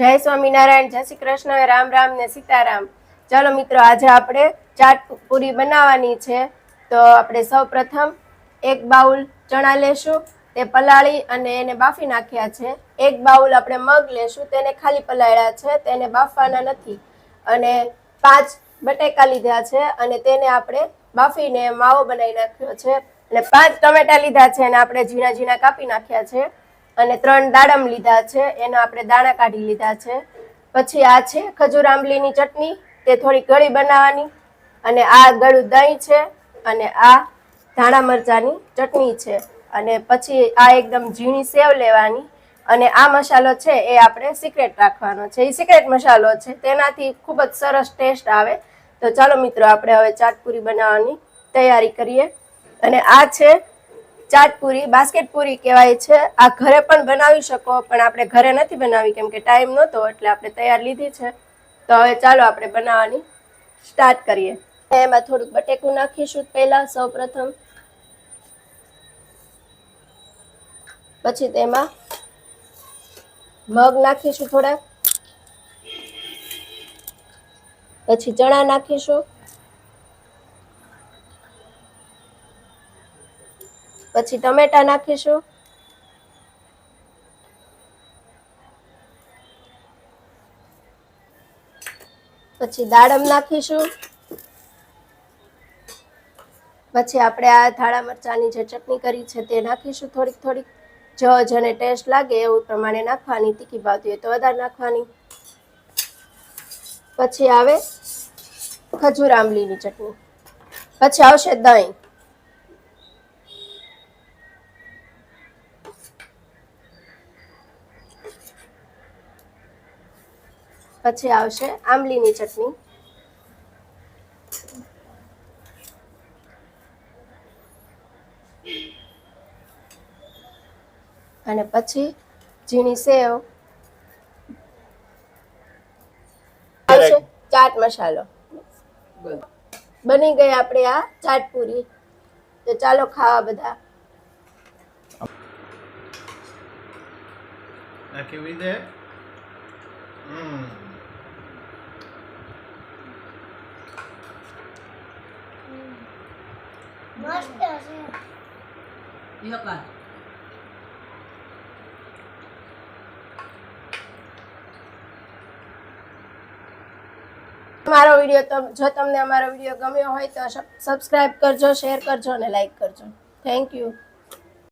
જય સ્વામિનારાયણ, જય શ્રી કૃષ્ણ રામ રામ ને સીતારામ. ચાલો મિત્રો, આજે આપણે ચાટ પૂરી બનાવવાની છે. તો આપણે સૌ એક બાઉલ ચણા લેશું, તે પલાળી અને એને બાફી નાખ્યા છે. એક બાઉલ આપણે મગ લેશું, તેને ખાલી પલાળ્યા છે, તેને બાફવાના નથી. અને પાંચ બટેકા લીધા છે, અને તેને આપણે બાફીને માવો બનાવી નાખ્યો છે. અને પાંચ ટમેટા લીધા છે અને આપણે ઝીણા ઝીણા કાપી નાખ્યા છે. અને ત્રણ દાડમ લીધા છે, એનો આપણે દાણા કાઢી લીધા છે. પછી આ છે ખજૂર આંબલીની ચટણી, તે થોડી ગળી બનાવવાની. અને આ ગળું દહીં છે અને આ ધાણા મરચાંની ચટણી છે. અને પછી આ એકદમ ઝીણી સેવ લેવાની. અને આ મસાલો છે એ આપણે સિક્રેટ રાખવાનો છે. એ સિક્રેટ મસાલો છે. તેનાથી ખૂબ જ સરસ ટેસ્ટ આવે. તો ચાલો મિત્રો, આપણે હવે ચાટપુરી બનાવવાની તૈયારી કરીએ. અને આ છે ચાટપુરી બાસ્કેટપુરી કહેવાય છે. આ ઘરે પણ બનાવી શકો, પણ આપણે ઘરે નથી બનાવી, કેમ કે ટાઈમ નહોતો, એટલે આપણે તૈયાર લીધી છે. તો હવે ચાલો આપણે બનાવવાની સ્ટાર્ટ કરીએ. એમાં થોડુંક બટેકું નાખીશું પહેલાં સૌ પછી તેમાં મગ નાખીશું થોડાક. પછી ચણા નાખીશું. પછી ટમેટા નાખીશું. પછી દાડમ નાખીશું. પછી આપણે આ ધાણા મરચાંની જે ચટણી કરી છે તે નાખીશું થોડીક થોડીક. જો જેને ટેસ્ટ લાગે એવું પ્રમાણે નાખવાની, તીખી ભાવતી હોય તો વધારે નાખવાની. પછી આવે ખજૂર આંબલીની ચટણી. પછી આવશે દહીં. પછી આવશે આંબલીની ચટણી. અને પછી ઝીણી સેવ. આવશે ચાટ મસાલો. બની ગઈ આપણે આ ચાટ પૂરી. તો ચાલો ખાવા બધા. કેવી રીતે હમ. યોગા અમારો વીડિયો જો તમને અમારો વીડિયો ગમ્યો હોય તો સબસ્ક્રાઈબ કરજો શેર કરજો અને લાઈક કરજો. Thank you